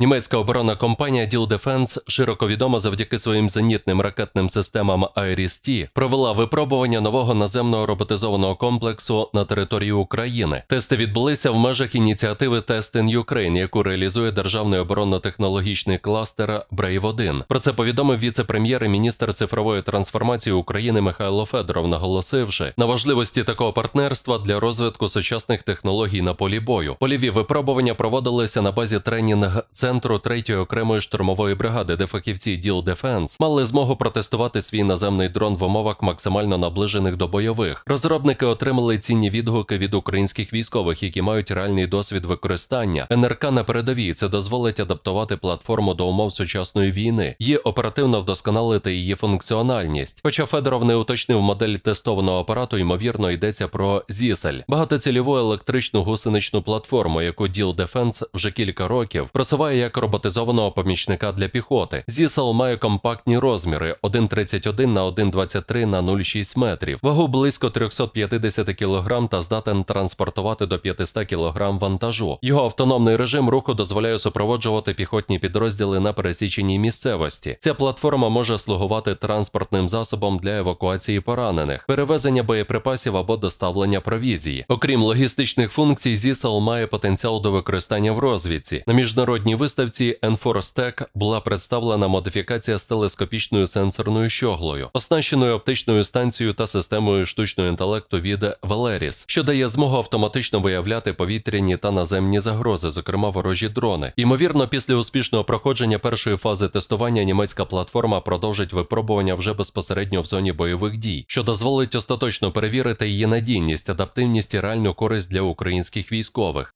Німецька оборонна компанія Dil Defense, широко відома завдяки своїм зенітним ракетним системам IRIS-T, провела випробування нового наземного роботизованого комплексу на території України. Тести відбулися в межах ініціативи Test in Ukraine, яку реалізує державний оборонно-технологічний кластер Brave 1 Про це повідомив віце-прем'єр і міністр цифрової трансформації України Михайло Федоров, наголосивши на важливості такого партнерства для розвитку сучасних технологій на полі бою. Польові випробування проводилися на базі тренінг центру 3-ї окремої штурмової бригади, де фахівці Діл Defense мали змогу протестувати свій наземний дрон в умовах максимально наближених до бойових. Розробники отримали цінні відгуки від українських військових, які мають реальний досвід використання НРК на передовій. Це дозволить адаптувати платформу до умов сучасної війни і оперативно вдосконалити її функціональність. Хоча Федоров не уточнив модель тестованого апарату, ймовірно йдеться про Зісель, багатоцільову електричну гусеничну платформу, яку Діл Defense вже кілька років просуває як роботизованого помічника для піхоти. Зісел має компактні розміри 1,31 на 1,23 на 0,6 метрів, вагу близько 350 кг та здатен транспортувати до 500 кг вантажу. Його автономний режим руху дозволяє супроводжувати піхотні підрозділи на пересіченій місцевості. Ця платформа може слугувати транспортним засобом для евакуації поранених, перевезення боєприпасів або доставлення провізії. Окрім логістичних функцій, Зісел має потенціал до використання в розвідці. На міжнародній виставці Enforce Tech була представлена модифікація з телескопічною сенсорною щоглою, оснащеною оптичною станцією та системою штучного інтелекту від Valeris, що дає змогу автоматично виявляти повітряні та наземні загрози, зокрема ворожі дрони. Ймовірно, після успішного проходження першої фази тестування німецька платформа продовжить випробування вже безпосередньо в зоні бойових дій, що дозволить остаточно перевірити її надійність, адаптивність і реальну користь для українських військових.